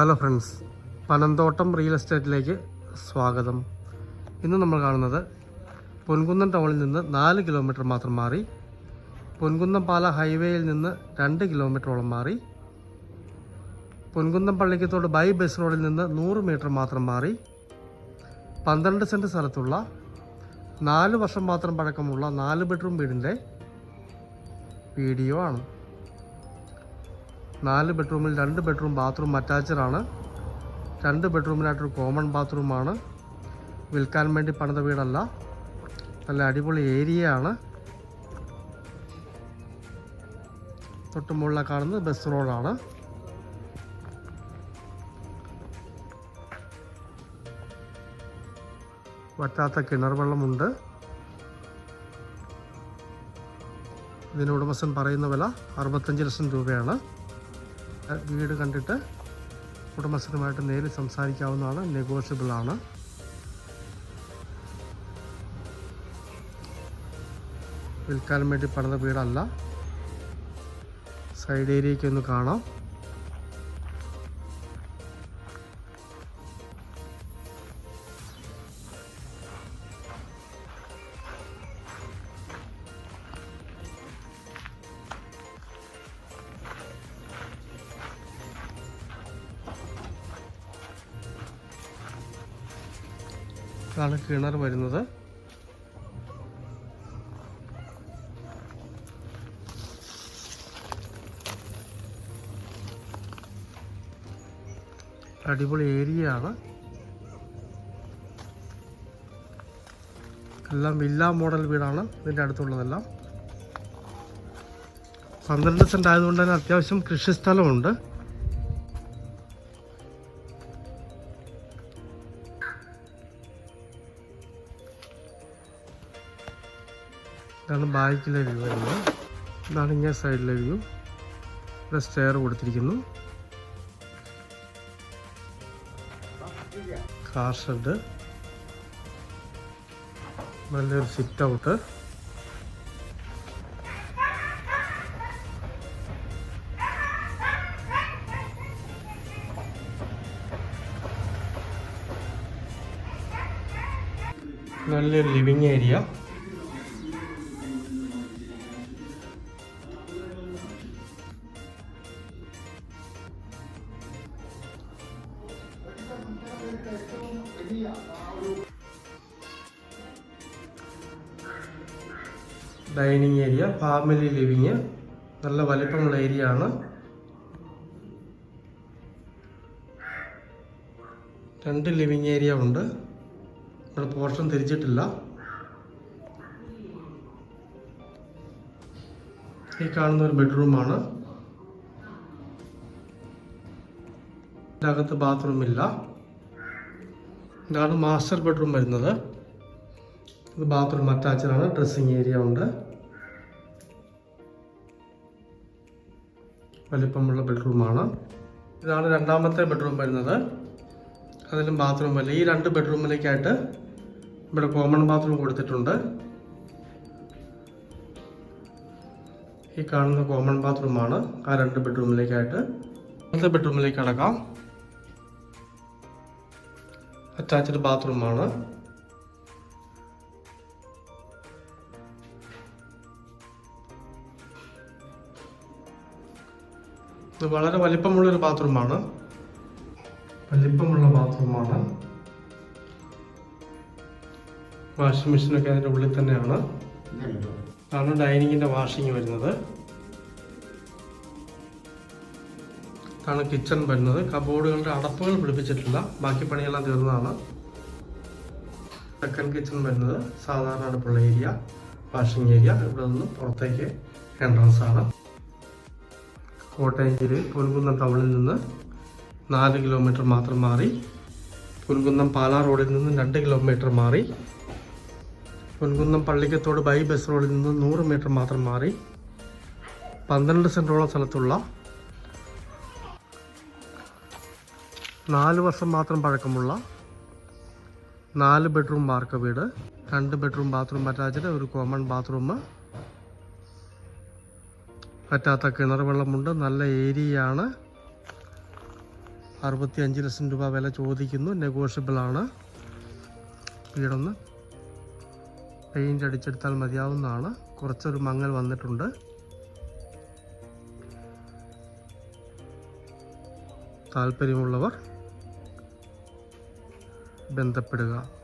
Hello friends Panamthottam real എസ്റ്റേറ്റിലേക്ക് സ്വാഗതം. ഇന്ന് നമ്മൾ കാണുന്നത് പൊൻകുന്നം ടൗണിൽ നിന്ന് നാല് കിലോമീറ്റർ മാത്രം മാറി പൊൻകുന്നം പാല ഹൈവേയിൽ നിന്ന് രണ്ട് കിലോമീറ്ററോളം മാറി പൊൻകുന്നം പള്ളിക്കത്തോട് ബൈ ബസ് റോഡിൽ നിന്ന് നൂറ് മീറ്റർ മാത്രം മാറി പന്ത്രണ്ട് സെന്റ് സ്ഥലത്തുള്ള നാല് വർഷം മാത്രം പഴക്കമുള്ള നാല് ബെഡ്റൂം വീടിന്റെ വീഡിയോ ആണ്. നാല് ബെഡ്റൂമിൽ രണ്ട് ബെഡ്റൂം ബാത്റൂം അറ്റാച്ച്ഡ് ആണ് രണ്ട് ബെഡ്റൂമിനായിട്ടൊരു കോമൺ ബാത്റൂമാണ്. വിൽക്കാൻ വേണ്ടി പണിത വീടല്ല. നല്ല അടിപൊളി ഏരിയ ആണ് തൊട്ട് മുകളിലെ കാണുന്നത് ബസ് റോഡാണ്. വറ്റാത്ത കിണർ വെള്ളമുണ്ട്. ഇതിന് ഉടമസ്ഥൻ പറയുന്ന വില അറുപത്തഞ്ച് ലക്ഷം രൂപയാണ്. വീട് കണ്ടിട്ട് ഉടമസ്ഥനുമായിട്ട് നേരിൽ സംസാരിക്കാവുന്നതാണ്. നെഗോഷ്യബിൾ ആണ് വിൽക്കാൻ വേണ്ടി പണിത വീടല്ല. സൈഡ് ഏരിയയ്ക്ക് ഒന്ന് കാണാം. ഇതാണ് കിണർ വരുന്നത്. അടിപൊളി ഏരിയ ആണ് എല്ലാം വില്ല മോഡൽ വീടാണ് ഇതിന്റെ അടുത്തുള്ളതെല്ലാം. പന്ത്രണ്ട് സെന്റ് ആയതുകൊണ്ട് തന്നെ അത്യാവശ്യം കൃഷിസ്ഥലമുണ്ട് ഇതാണ് ബാക്കിലെ വ്യൂ വരുന്നത്. ഇതാണ് ഇങ്ങനെ സൈഡിലെ വ്യൂ. ഇവിടെ സ്റ്റെയർ കൊടുത്തിരിക്കുന്നു. Car shed. നല്ലൊരു സിറ്റ് ഔട്ട്. നല്ലൊരു living area. Dining area family living നല്ല വലിപ്പമുള്ള ഏരിയ ആണ്. രണ്ട് ലിവിങ് ഏരിയ ഉണ്ട്. ഇവിടെ പോർഷൻ തിരിച്ചിട്ടില്ല. ഈ കാണുന്ന ഒരു ബെഡ്റൂമാണ് ഇതിനകത്ത് ബാത്റൂം ഇല്ല. ഇതാണ് മാസ്റ്റർ ബെഡ്റൂം വരുന്നത്. ഇത് ബാത്റൂം അറ്റാച്ച്ഡ് ആണ് ഡ്രസ്സിങ് ഏരിയ ഉണ്ട്. വലിപ്പമുള്ള ബെഡ്റൂമാണ്. ഇതാണ് രണ്ടാമത്തെ ബെഡ്റൂം വരുന്നത്. അതിലും ബാത്റൂം വല്ല ഈ രണ്ട് ബെഡ്റൂമിലേക്കായിട്ട് ഇവിടെ കോമൺ ബാത്റൂം കൊടുത്തിട്ടുണ്ട്. ഈ കാണുന്ന കോമൺ ബാത്റൂമാണ് ആ രണ്ട് ബെഡ്റൂമിലേക്കായിട്ട്. അടുത്ത ബെഡ്റൂമിലേക്ക് അടക്കാം അറ്റാച്ച്ഡ് ബാത്റൂമാണ്. ഇത് വളരെ വലിപ്പമുള്ളൊരു ബാത്റൂമാണ്. വലിപ്പമുള്ള ബാത്റൂമാണ്. വാഷിംഗ് മെഷീനൊക്കെ അതിന്റെ ഉള്ളിൽ തന്നെയാണ്. ആണ് ഡൈനിങ്ങിന്റെ വാഷിംഗ് വരുന്നത്. ഇതാണ് കിച്ചൺ വരുന്നത്. കബോർഡുകളുടെ അടപ്പുകൾ പിടിപ്പിച്ചിട്ടില്ല. ബാക്കി പണിയെല്ലാം തീർന്നതാണ്. സെക്കൻഡ് കിച്ചൺ വരുന്നത്. സാധാരണ അടുപ്പുള്ള ഏരിയ വാഷിംഗ് ഏരിയ ഇവിടെ നിന്ന് പുറത്തേക്ക് എൻട്രൻസ് ആണ്. കോട്ടയം ജില്ലയിൽ പുൽകുന്നം ടൗണിൽ നിന്ന് നാല് കിലോമീറ്റർ മാത്രം മാറി പുൽകുന്നം പാലാ റോഡിൽ നിന്ന് രണ്ട് കിലോമീറ്റർ മാറി പുൽകുന്നം പള്ളിക്കത്തോട് ബൈ ബസ് റോഡിൽ നിന്ന് നൂറ് മീറ്റർ മാത്രം മാറി പന്ത്രണ്ട് സെന്റോളം സ്ഥലത്തുള്ള നാല് വർഷം മാത്രം പഴക്കമുള്ള നാല് ബെഡ്റൂം വാർക്ക വീട് രണ്ട് ബെഡ്റൂം ബാത്റൂം അറ്റാച്ച്ഡ് ഒരു കോമൺ ബാത്റൂം പറ്റാത്ത കിണർ വെള്ളമുണ്ട് നല്ല ഏരിയയാണ്. അറുപത്തി അഞ്ച് ലക്ഷം രൂപ വില ചോദിക്കുന്നു. നെഗോഷ്യബിൾ ആണ് വീടൊന്ന് പെയിന്റ് അടിച്ചെടുത്താൽ മതിയാവുന്നതാണ്. കുറച്ചൊരു മങ്ങൽ വന്നിട്ടുണ്ട്. താല്പര്യമുള്ളവർ ബന്ധപ്പെടുക.